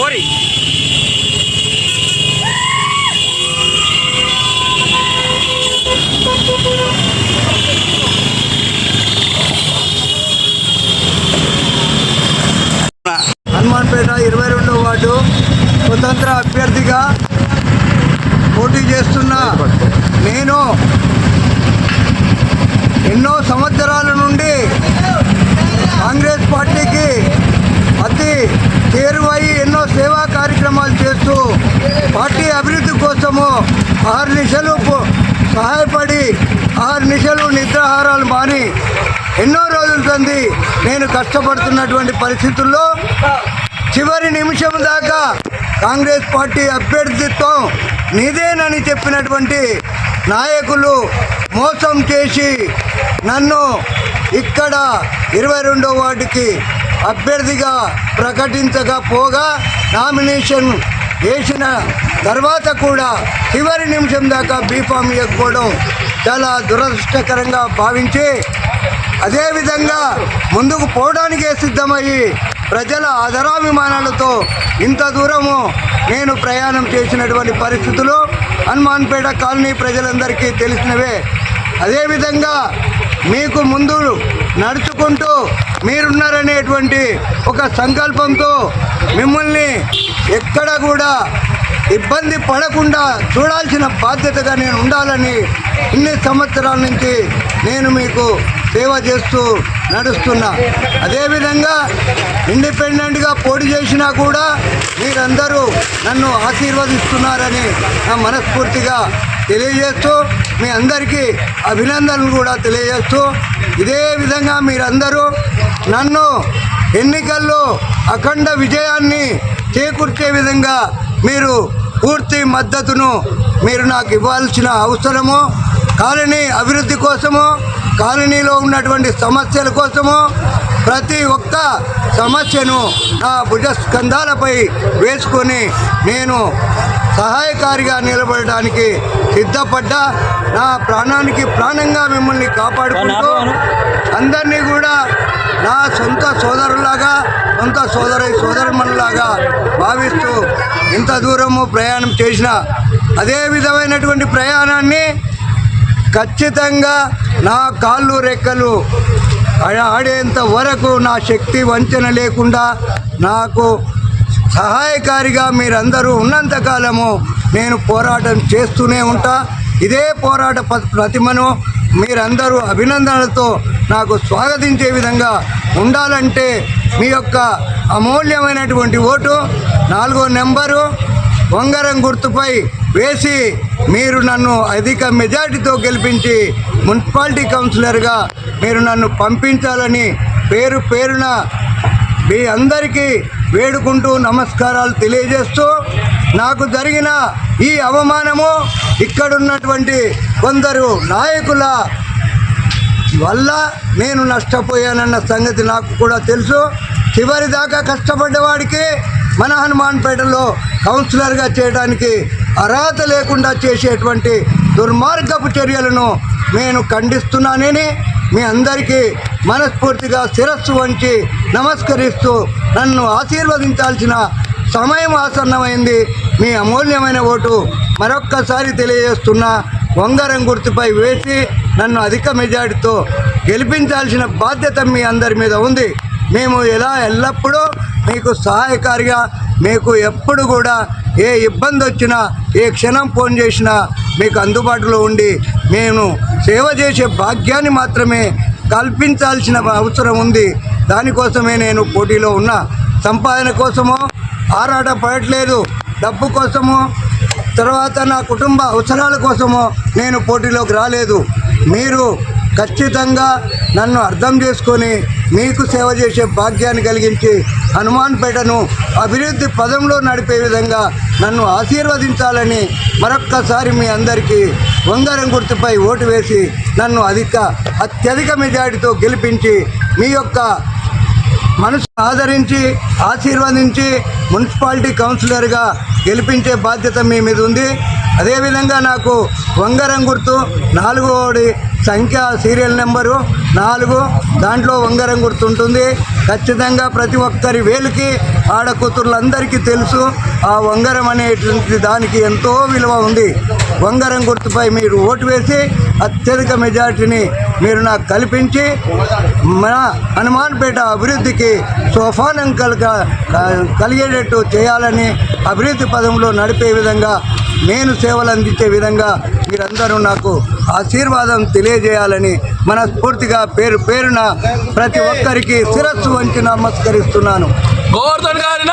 పోరి. హనుమాన్పేట ఇరవై రెండో వార్డు స్వతంత్ర అభ్యర్థిగా పోటీ చేస్తున్న నేను ఎన్నో సంవత్సరాల నుండి కాంగ్రెస్ పార్టీకి అతి చేరువై ఎన్నో సేవా కార్యక్రమాలు చేస్తూ పార్టీ అభివృద్ధి ఆరు నిశలు సహాయపడి ఆరు నిశలు నిద్రాహారాలు మాని ఎన్నో రోజుల తంది నేను కష్టపడుతున్నటువంటి పరిస్థితుల్లో చివరి నిమిషం దాకా కాంగ్రెస్ పార్టీ అభ్యర్థిత్వం నీదేనని చెప్పినటువంటి నాయకులు మోసం చేసి నన్ను ఇక్కడ ఇరవై రెండో వార్డుకి అభ్యర్థిగా ప్రకటించకపోగా నామినేషన్ వేసిన తర్వాత కూడా చివరి నిమిషం దాకా బీఫామ్ ఇవ్వకపోవడం చాలా దురదృష్టకరంగా భావించి అదేవిధంగా ముందుకు పోవడానికే సిద్ధమయ్యి ప్రజల ఆదరాభిమానాలతో ఇంత దూరము నేను ప్రయాణం చేసినటువంటి పరిస్థితులు హనుమాన్పేట కాలనీ ప్రజలందరికీ తెలిసినవే. అదేవిధంగా మీకు ముందు నడుచుకుంటూ మీరున్నారనేటువంటి ఒక సంకల్పంతో మిమ్మల్ని ఎక్కడ కూడా ఇబ్బంది పడకుండా చూడాల్సిన బాధ్యతగా నేను ఉండాలని ఇన్ని సంవత్సరాల నుంచి నేను మీకు సేవ చేస్తూ నడుస్తున్నా. అదేవిధంగా ఇండిపెండెంట్గా పోటీ చేసినా కూడా మీరందరూ నన్ను ఆశీర్వదిస్తున్నారని నా మనస్ఫూర్తిగా తెలియజేస్తూ మీ అందరికీ అభినందనలు కూడా తెలియజేస్తూ ఇదే విధంగా మీరందరూ నన్ను ఎన్నికల్లో అఖండ విజయాన్ని చేకూర్చే విధంగా మీరు పూర్తి మద్దతును మీరు నాకు ఇవ్వాల్సిన అవసరము కాలనీ అభివృద్ధి కోసము కాలనీలో ఉన్నటువంటి సమస్యల కోసము ప్రతి ఒక్క సమస్యను నా భుజస్కంధాలపై వేసుకొని నేను సహాయకారిగా నిలబడడానికి సిద్ధపడ్డా నా ప్రాణానికి ప్రాణంగా మిమ్మల్ని కాపాడుకుంటూ అందరినీ కూడా నా సొంత సోదరులాగా సొంత సోదరి సోదరుమణులాగా భావిస్తూ ఇంత దూరము ప్రయాణం చేసిన అదే విధమైనటువంటి ప్రయాణాన్ని ఖచ్చితంగా నా కాళ్ళు రెక్కలు ఆడ- ఆడేంత వరకు నా శక్తి వంచన లేకుండా నాకు సహాయకారిగా మీరందరూ ఉన్నంత కాలము నేను పోరాటం చేస్తూనే ఉంటా. ఇదే పోరాట ప- ప్రతిమను మీరందరూ అభినందనలతో నాకు స్వాగతించే విధంగా ఉండాలంటే మీ యొక్క అమూల్యమైనటువంటి ఓటు నాలుగో నెంబరు వంగరం గుర్తుపై వేసి మీరు నన్ను అధిక మెజార్టీతో గెలిపించి మున్సిపాలిటీ కౌన్సిలర్గా మీరు నన్ను పంపించాలని పేరు పేరున మీ అందరికీ వేడుకుంటూ నమస్కారాలు తెలియజేస్తూ నాకు జరిగిన ఈ అవమానము ఇక్కడున్నటువంటి కొందరు నాయకుల వల్ల నేను నష్టపోయానన్న సంగతి నాకు కూడా తెలుసు. చివరి దాకా కష్టపడ్డవాడికి మన హనుమాన్పేటలో కౌన్సిలర్గా చేయడానికి అర్హత లేకుండా చేసేటువంటి దుర్మార్గపు చర్యలను నేను ఖండిస్తున్నానని మీ అందరికీ మనస్ఫూర్తిగా శిరస్సు వంచి నమస్కరిస్తూ నన్ను ఆశీర్వదించాల్సిన సమయం ఆసన్నమైంది. మీ అమూల్యమైన ఓటు మరొక్కసారి తెలియజేస్తున్న వంగరం గుర్తుపై వేసి నన్ను అధిక మెజారిటీతో గెలిపించాల్సిన బాధ్యత మీ అందరి మీద ఉంది. మేము ఎలా ఎల్లప్పుడూ మీకు సహాయకారిగా మీకు ఎప్పుడు కూడా ఏ ఇబ్బంది వచ్చినా ఏ క్షణం ఫోన్ చేసినా మీకు అందుబాటులో ఉండి నేను సేవ చేసే భాగ్యాన్ని మాత్రమే కల్పించాల్సిన అవసరం ఉంది. దానికోసమే నేను పోటీలో ఉన్నా. సంపాదన కోసమో ఆరాట పడట్లేదు. డబ్బు కోసము తర్వాత నా కుటుంబ అవసరాల కోసము నేను పోటీలోకి రాలేదు. మీరు ఖచ్చితంగా నన్ను అర్థం చేసుకొని మీకు సేవ చేసే భాగ్యాన్ని కలిగించి హనుమాన్పేటను అభివృద్ధి పదంలో నడిపే విధంగా నన్ను ఆశీర్వదించాలని మరొక్కసారి మీ అందరికీ వంగరం గుర్తుపై ఓటు వేసి నన్ను అధిక అత్యధిక మెజారిటీతో గెలిపించి మీ యొక్క మనసు ఆదరించి ఆశీర్వదించి మున్సిపాలిటీ కౌన్సిలర్గా గెలిపించే బాధ్యత మీ మీద ఉంది. అదేవిధంగా నాకు వంగరం గుర్తు నాలుగోడి సంఖ్య సీరియల్ నెంబరు నాలుగు. దాంట్లో వంగరం గుర్తు ఉంటుంది. ఖచ్చితంగా ప్రతి ఒక్కరి వేలుకి ఆడకూతుర్లందరికీ తెలుసు ఆ వంగరం అనేటువంటి దానికి ఎంతో విలువ ఉంది. వంగరం గుర్తుపై మీరు ఓటు వేసి అత్యధిక మెజార్టీని మీరు నాకు కల్పించి మన హనుమాన్పేట అభివృద్ధికి సోఫానం కలగ కలిగేటట్టు చేయాలని అభివృద్ధి పదంలో నడిపే విధంగా నేను సేవలు అందించే విధంగా మీరందరూ నాకు ఆశీర్వాదం తెలియజేయాలని మనస్ఫూర్తిగా పేరు పేరున ప్రతి ఒక్కరికి శిరస్సు వంచి నమస్కరిస్తున్నాను. గోవర్ధన్ గారి